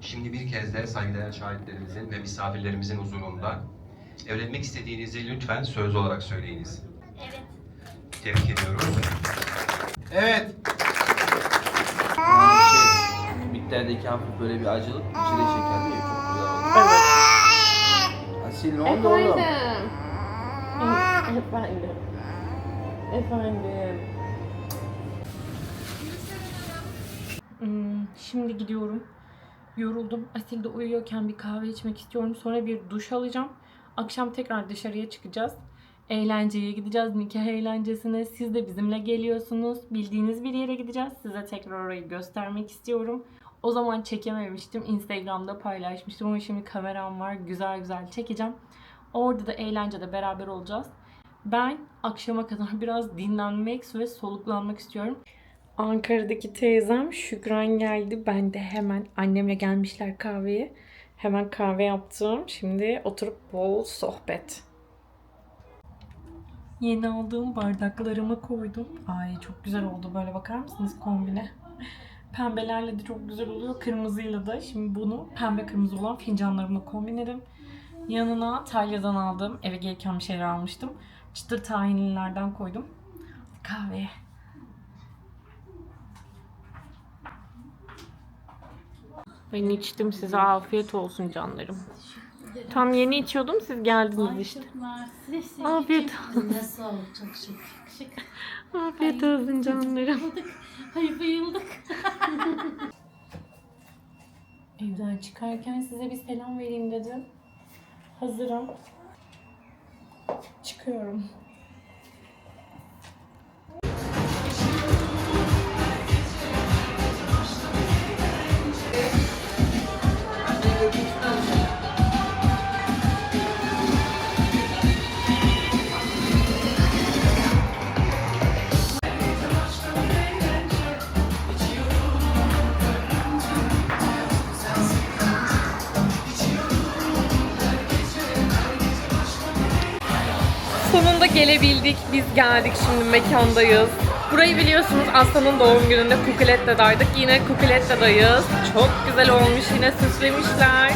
Şimdi bir kez de saygıdeğer şahitlerimizin ve misafirlerimizin huzurunda evlenmek istediğinizi lütfen söz olarak söyleyiniz. Evet. Tebrik ediyoruz. Evet. Şey, bitterdeki hafif böyle bir acılık, içine şekerli ya çok güzel oldu. Evet. Asil ne oldu oğlum? Efendim. Efendim. Hmm, şimdi gidiyorum. Yoruldum. Asil de uyuyorken bir kahve içmek istiyorum. Sonra bir duş alacağım. Akşam tekrar dışarıya çıkacağız. Eğlenceye gideceğiz. Nikah eğlencesine. Siz de bizimle geliyorsunuz. Bildiğiniz bir yere gideceğiz. Size tekrar orayı göstermek istiyorum. O zaman çekememiştim. Instagram'da paylaşmıştım ama şimdi kameram var. Güzel güzel çekeceğim. Orada da eğlencede beraber olacağız. Ben akşama kadar biraz dinlenmek ve soluklanmak istiyorum. Ankara'daki teyzem Şükran geldi. Ben de hemen annemle gelmişler kahveye. Hemen kahve yaptım. Şimdi oturup bol sohbet. Yeni aldığım bardaklarımı koydum. Ay çok güzel oldu böyle bakar mısınız kombine? Pembelerle de çok güzel oluyor. Kırmızıyla da. Şimdi bunu pembe kırmızı olan fincanlarımla kombinledim. Yanına Talya'dan aldığım eve gelirken bir şeyler almıştım. Çıtır tahinlilerden koydum. Kahveye. Ben içtim size afiyet olsun canlarım. Tam yeni içiyordum siz geldiniz işte. Afiyet Ne sağ ol. Çok şık. Şık. Afiyet olsun canlarım. Ay bayıldık. Evden çıkarken size bir selam vereyim dedim. Hazırım. Çıkıyorum. Gelebildik. Biz geldik şimdi mekandayız. Burayı biliyorsunuz Aslan'ın doğum gününde Kukulette'daydık. Yine Kukulette'dayız. Çok güzel olmuş. Yine süslemişler.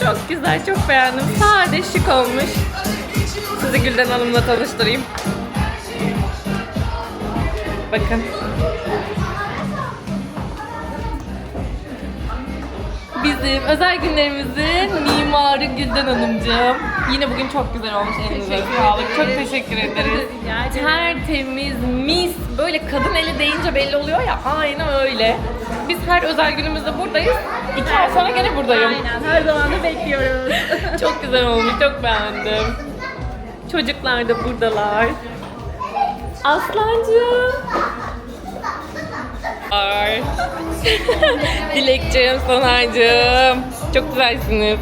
Çok güzel, çok beğendim. Sade, şık olmuş. Sizi Gülden Hanım'la tanıştırayım. Bakın. Bizim özel günlerimizin mimarı Gülden Hanımcığım. Yine bugün çok güzel olmuş elinize sağlık. Çok teşekkür ederiz. Tertemiz, mis. Böyle kadın eli deyince belli oluyor ya. Aynen öyle. Biz her özel günümüzde buradayız. İki ay sonra gene buradayım. Aynen. Her zaman da bekliyoruz. Çok güzel olmuş. Çok beğendim. Çocuklar da buradalar. Aslancığım. Var. Dilekciğim, Sonar'cığım. Çok güzelsiniz.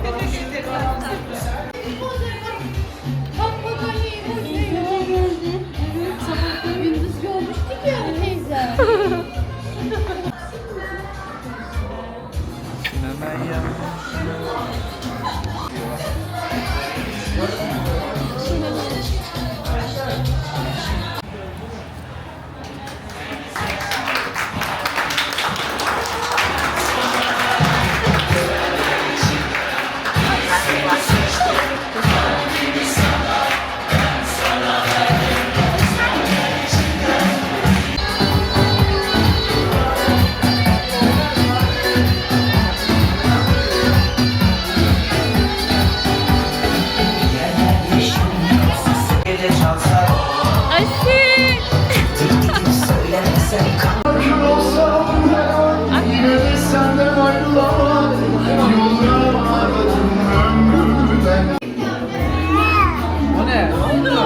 Ne oldu?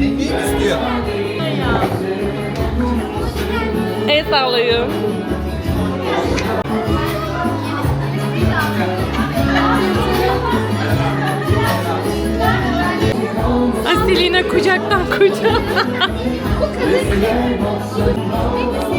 Yengeyi istiyor? El sallayın. Asil yine kucaktan kucağa.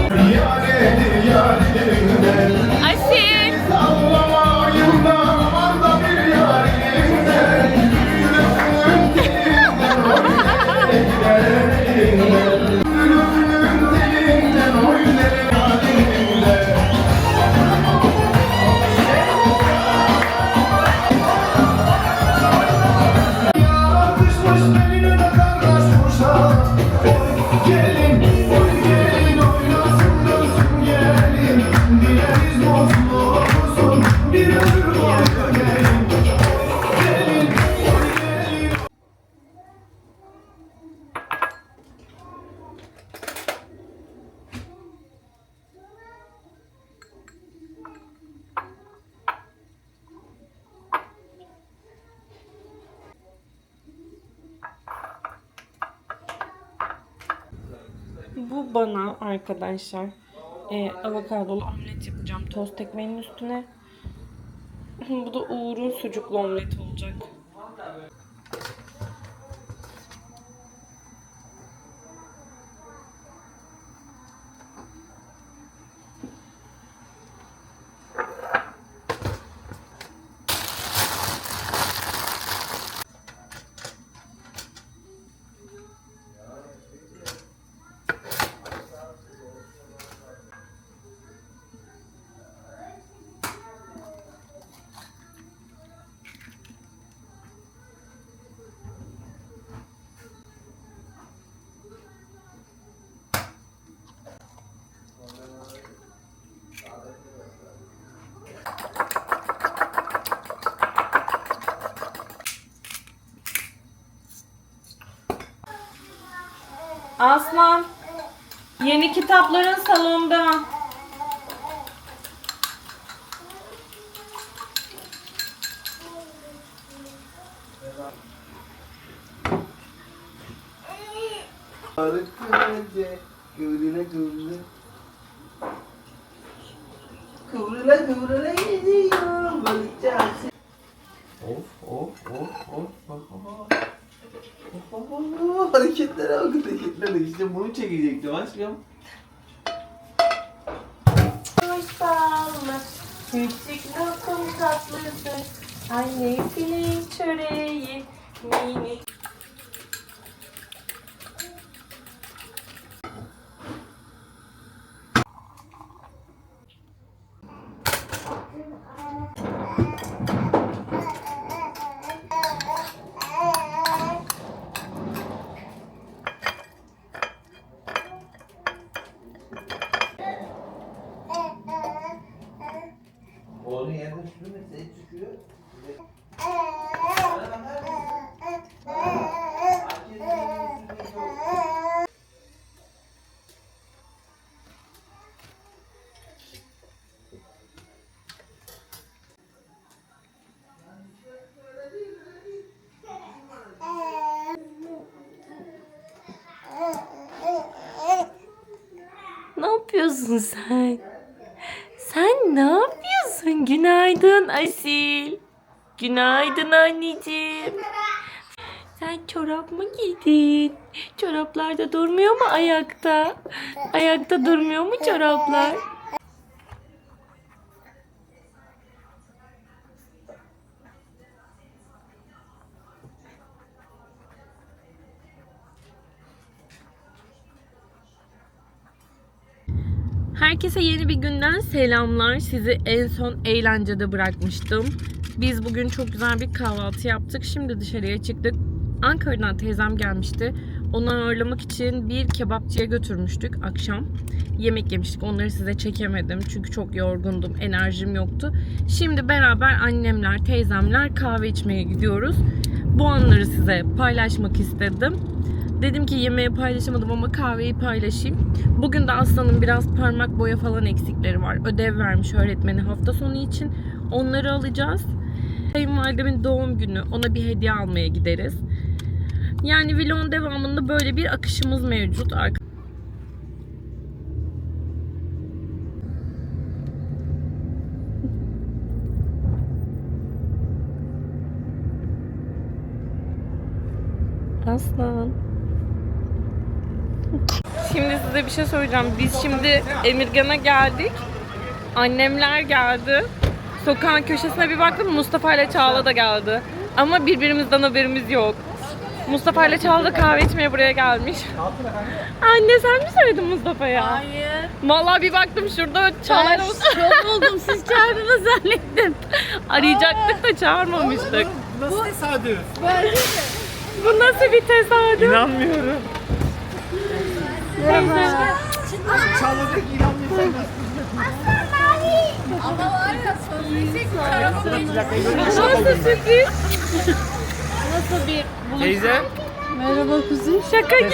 Bana arkadaşlar e, avokadolu omlet yapacağım tost ekmeğinin üstüne. Bu da Uğur'un sucuklu omlet olacak. Aslan, yeni kitapların salonda. Küçük lokum tatlısı, annesinin çöreği, minik. Onu yerden sürmese çıkıyor. Ne yapıyorsun sen? Sen ne yapıyorsun? Günaydın Asil. Günaydın anneciğim. Sen çorap mı giydin? Çoraplar da durmuyor mu ayakta? Ayakta durmuyor mu çoraplar? Herkese yeni bir günden selamlar. Sizi en son eğlencede bırakmıştım. Biz bugün çok güzel bir kahvaltı yaptık. Şimdi dışarıya çıktık. Ankara'dan teyzem gelmişti. Onu ağırlamak için bir kebapçıya götürmüştük akşam. Yemek yemiştik. Onları size çekemedim. Çünkü çok yorgundum. Enerjim yoktu. Şimdi beraber annemler, teyzemler kahve içmeye gidiyoruz. Bu anları size paylaşmak istedim. Dedim ki yemeği paylaşamadım ama kahveyi paylaşayım. Bugün de Aslan'ın biraz parmak boya falan eksikleri var. Ödev vermiş öğretmeni hafta sonu için. Onları alacağız. Kayınvalidemin doğum günü. Ona bir hediye almaya gideriz. Yani vlogun devamında böyle bir akışımız mevcut. Arka- Aslan. Şimdi size bir şey söyleyeceğim. Biz şimdi Emirgan'a geldik. Annemler geldi. Sokağın köşesine bir baktım Mustafa ile Çağla da geldi. Ama birbirimizden haberimiz yok. Mustafa ile Çağla da kahve içmeye buraya gelmiş. Anne sen mi söyledin Mustafa'ya? Hayır. Vallahi bir baktım şurada Çağla Ben şok oldum. Siz çağırdınız zannettim. arayacaktık da çağırmamıştık. Nasıl tesadüf? Bu nasıl bir tesadüf? İnanmıyorum. Teyze. Çalacak inanmıyorsan Ama var ya karakolun Nasıl sürpriz? Nasıl bir Teyze. Merhaba kuzum. Şaka gibi.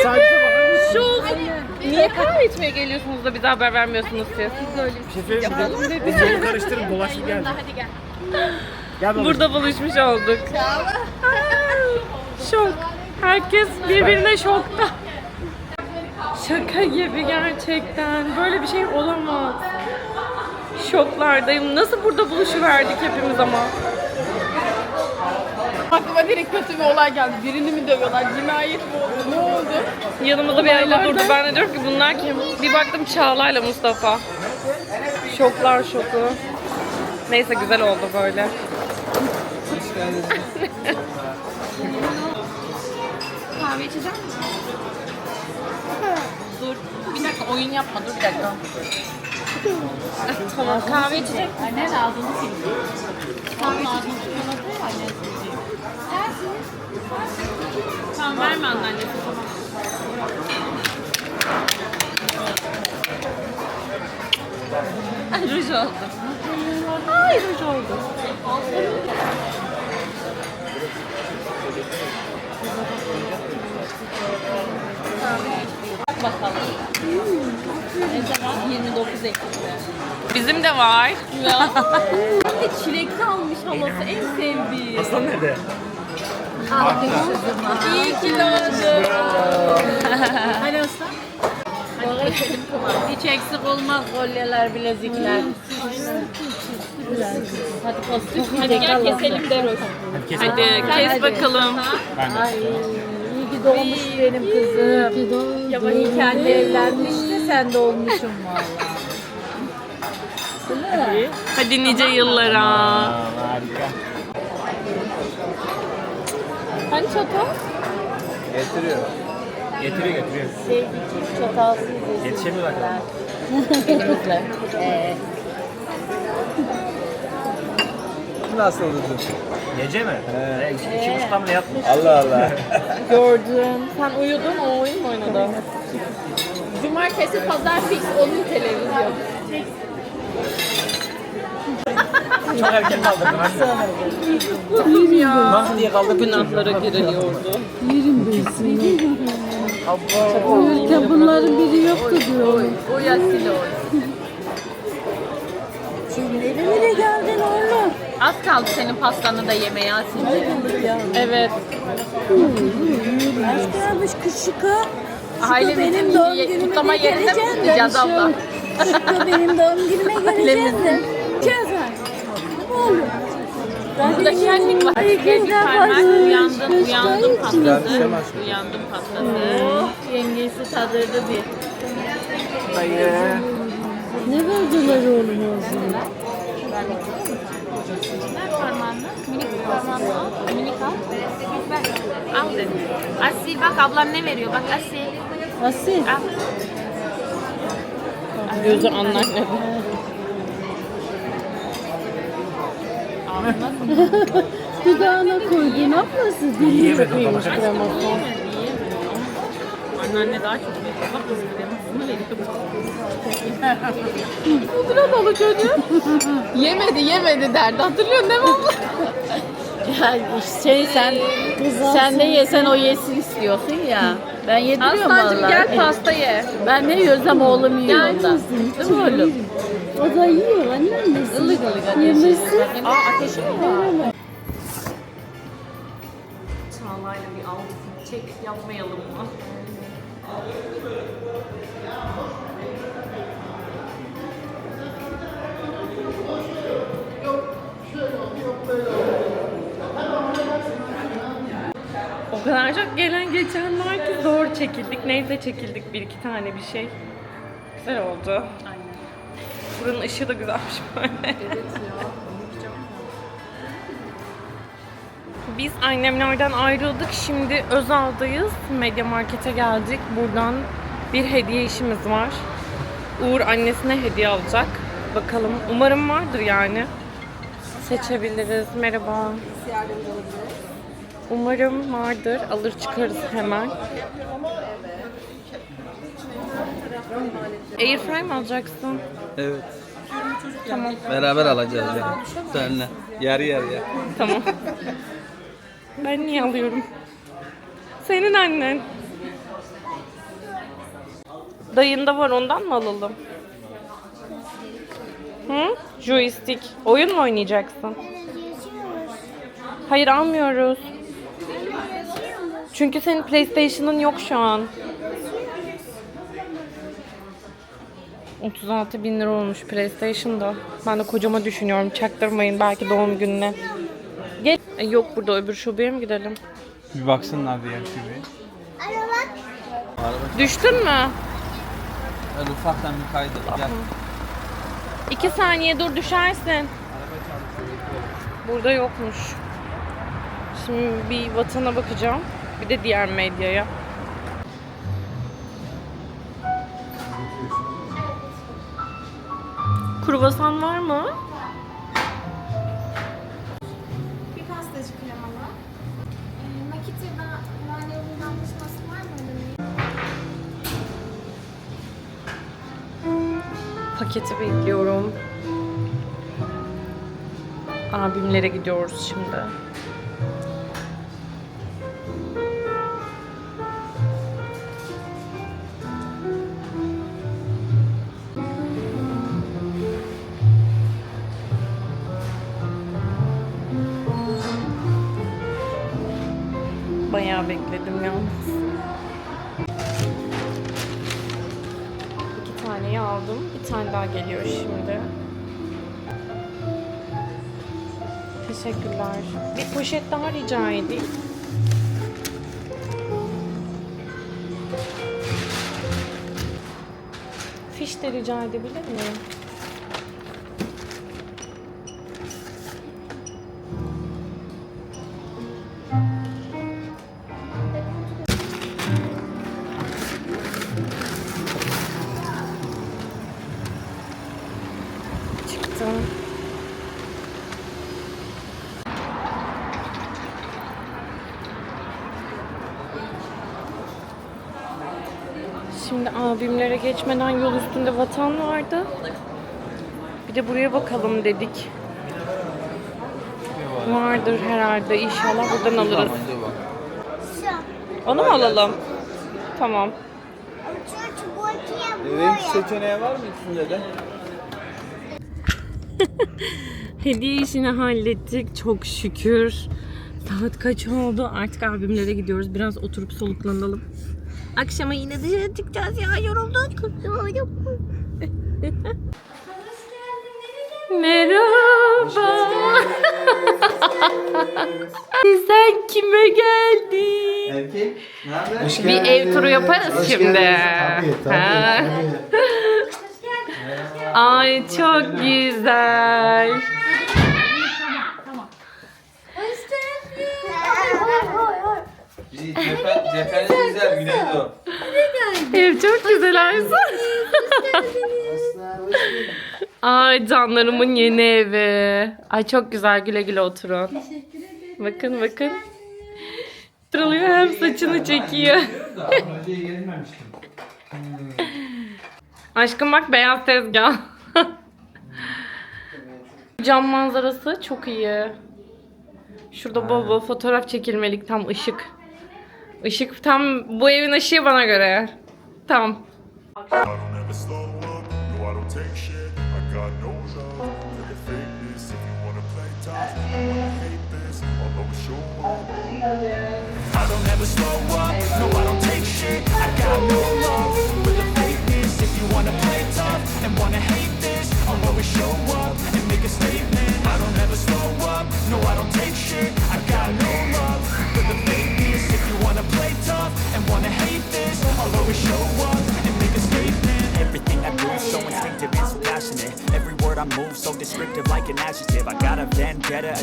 Şok. Niye kahve içmeye geliyorsunuz da bize haber vermiyorsunuz siz? Bir şey söyleyeyim mi? Biz yolu karıştırıp dolaşıp geldik. Hadi gel. Gel. Burada buluşmuş olduk. Şok. Herkes birbirine şokta. Şaka gibi gerçekten. Böyle bir şey olamaz. Şoklardayım. Nasıl burada buluşuverdik hepimiz ama. Aklıma direkt kötü bir olay geldi. Birini mi dövüyorlar? Cinayet mi oldu? Ne oldu? Yanımda bir abla durdu. Ben de diyorum ki bunlar kim? Bir baktım Çağla'yla Mustafa. Şoklar şoku. Neyse güzel oldu böyle. Kahve içeceğim Dur. Dakika oyun yapma. Dur bir dakika. tamam kahve içecek. Annen ağzını sildi. Kahve ağzını tutmadı ya annen sildi. Tamam verme anneannesi tamam. Ay ruj oldu. Ay ruj oldu. Bak bakalım. Ne zaman? 29 Ekim'de. Bizim de var. Ya. Çilekli almış halası en sevdiği. Aslan nerede? İyi ki doğdun. Hadi aslan. Hiç eksik olmaz kolyeler, bilezikler. Hadi kostüm. Hadi gel keselim de Hadi kes bakalım. Ay iyi ki doğmuş benim kızım. İyi ki sen doğmuşsun valla. Hadi nice yıllara. Harika. Hani çatal? Getiriyor. Getiriyor getiriyor. Sevgili çatalsız Yetişemiyor bakalım. Benimkiler. Ee, Nasıl oldu? Gece mi? He. iki, iki buçukta mı ne yatmış? Allah Allah. Gördüm. Sen uyudun o oyun mu oynadı? Cumartesi, pazar fix onun televizyon. Çok erken kaldırdın anne. Nasıl diye kaldırdın? Günahlara giriliyordu. Uyurken bunların biri yoktu diyor. O yasil o. Şimdi nereye geldin oğlum? Az kaldı senin pastanı da yemeye Yasin. Evet. Az kalmış kışıka. Ailemizin benim doğum ye- günüme kutlama de yerinde mi geleceksin kutlayacağız abla? Benim doğum günüme geleceksin de. Cezay. Oğlum. Burada şenlik var. Ay, güzel başlamış. Uyandım, uyandım pastası. Uyandım pastası. Yengesi tadırdı bir. Ne verdiler oğlum ağzına? Ver parmağını. Minik parmağını al. Minik al. Ver. Al dedim. Asil bak ablam ne veriyor. Bak Asil. Asil. Al. Gözü anneanne. Dudağına koydun ablası. Yokmuş baba. gramofon. Anneanne daha çok veriyor. Bak kız kremasını veriyor. Dolu çocuğu. yemedi yemedi derdi. Hatırlıyorsun değil mi abla? Ya şey sen sen ne yesen o yesin istiyorsun ya. Ben yediriyorum vallahi. gel pasta ye. Ben ne yiyorsam oğlum yiyor Gel ondan. Değil mi oğlum? O da yiyor annem nasıl? Ilık ılık ateşi. Yemesin. Aa ateşi mi var? Çağla'yla bir altın çek yapmayalım mı? O kadar çok gelen geçen var ki zor çekildik. Neyse çekildik bir iki tane bir şey. Güzel oldu. Aynen. Buranın ışığı da güzelmiş böyle. Biz annemlerden ayrıldık. Şimdi Özal'dayız. Medya Market'e geldik. Buradan bir hediye işimiz var. Uğur annesine hediye alacak. Bakalım. Umarım vardır yani. Seçebiliriz. Merhaba. Umarım vardır. Alır çıkarız hemen. Airfryer mi alacaksın? Evet. Tamam. Beraber alacağız yani. Seninle. Yarı yarıya. Tamam. Ben niye alıyorum? Senin annen. Dayında var ondan mı alalım? Hı? Joystick. Oyun mu oynayacaksın? Hayır almıyoruz. Çünkü senin PlayStation'ın yok şu an. 36 bin lira olmuş PlayStation'da. Ben de kocama düşünüyorum. Çaktırmayın belki doğum gününe. Gel. E, yok burada öbür şubeye mi gidelim? Bir baksınlar diğer şubeye. Düştün mü? Öyle ufaktan bir kaydı. Gel. İki saniye dur düşersin. Burada yokmuş. Şimdi bir vatana bakacağım. Bir de diğer medyaya. Kruvasan var mı? Bir pastacı kremalı. Ee, Makita'da randevunun anlaşması var mı? Paketi bekliyorum. Abimlere gidiyoruz şimdi. Bayağı bekledim yalnız. İki taneyi aldım. Bir tane daha geliyor şimdi. Teşekkürler. Bir poşet daha rica edeyim. Fiş de rica edebilir miyim? Abimlere geçmeden yol üstünde vatan vardı. Bir de buraya bakalım dedik. Vardır herhalde inşallah buradan alırız. Onu mu alalım? Tamam. Renk seçeneği var mı içinde de? Hediye işini hallettik çok şükür. Saat kaç oldu? Artık abimlere gidiyoruz. Biraz oturup soluklanalım. Akşama yine dışarı çıkacağız ya yorulduk. Merhaba. Sen kime geldin? Erkek, ne haber? Bir ev turu yaparız şimdi. Ha. Ay çok güzel. Cephe, cepheniz güzel, Güneydoğu. Ev çok güzel Aysun. Ay canlarımın yeni evi. Ay çok güzel güle güle oturun. Bakın bakın. Tırılıyor hem saçını çekiyor. Gelmemiştim. Aşkım bak beyaz tezgah. Cam manzarası çok iyi. Şurada bol bol fotoğraf çekilmelik tam ışık. Işık tam bu evin ışığı bana göre. Tam. I don't ever slow up, no I don't take shit I got no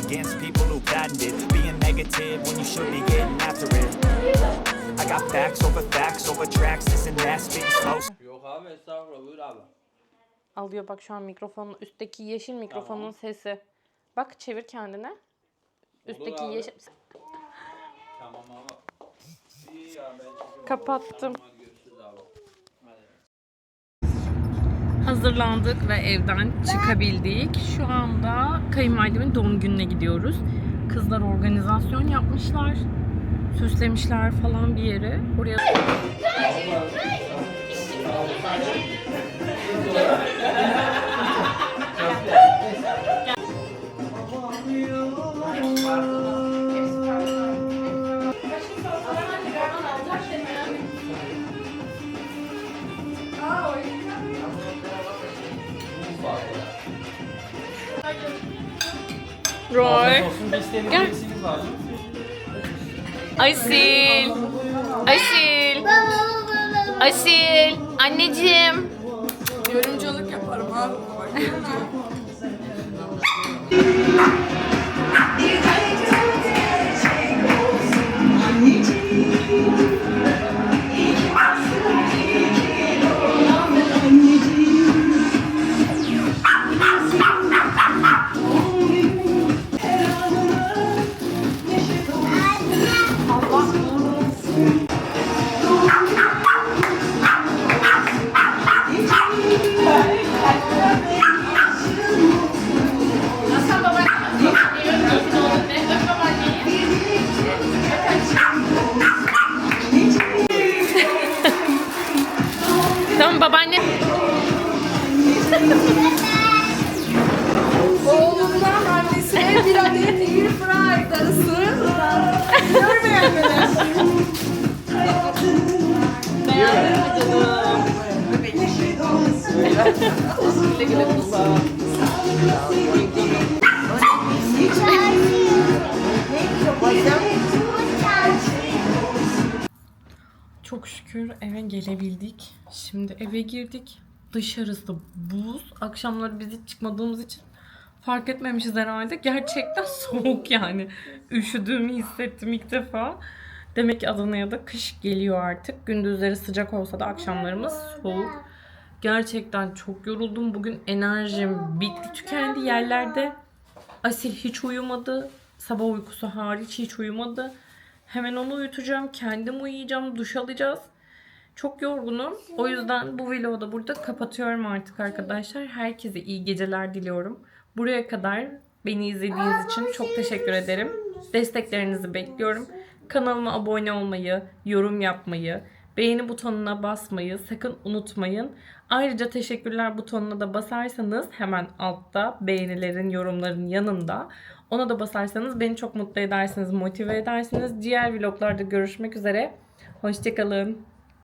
against people who patented Being negative when you should be getting after it I got facts over facts over tracks This and that, spitting slow Yok abi estağfurullah buyur abi. Alıyor bak şu an mikrofonun üstteki yeşil mikrofonun sesi. Bak çevir kendine. Üstteki abi. yeşil. Tamam abi. İyi ya ben çekiyorum. Kapattım. Hadi görüşürüz abi. Hazırlandık ve evden çıkabildik. Şu anda kayınvalidemin doğum gününe gidiyoruz. Kızlar organizasyon yapmışlar. Süslemişler falan bir yeri. Oraya İsteğiniz Gel. Asil. Asil. Asil. Anneciğim. Yorumculuk yaparım abi. Oğlumdan annesine bir adet air fry darısı. Görmeyenlere. Çok şükür eve gelebildik. Şimdi eve girdik. Dışarısı buz. Akşamları biz hiç çıkmadığımız için fark etmemişiz herhalde. Gerçekten soğuk yani. Üşüdüğümü hissettim ilk defa. Demek ki Adana'ya da kış geliyor artık. Gündüzleri sıcak olsa da akşamlarımız soğuk. Gerçekten çok yoruldum. Bugün enerjim bitti tükendi yerlerde. Asil hiç uyumadı. Sabah uykusu hariç hiç uyumadı. Hemen onu uyutacağım. Kendim uyuyacağım. Duş alacağız. Çok yorgunum. O yüzden bu vlogu da burada kapatıyorum artık arkadaşlar. Herkese iyi geceler diliyorum. Buraya kadar beni izlediğiniz için çok teşekkür ederim. Desteklerinizi bekliyorum. Kanalıma abone olmayı, yorum yapmayı, beğeni butonuna basmayı sakın unutmayın. Ayrıca teşekkürler butonuna da basarsanız hemen altta beğenilerin, yorumların yanında ona da basarsanız beni çok mutlu edersiniz, motive edersiniz. Diğer vloglarda görüşmek üzere. Hoşçakalın.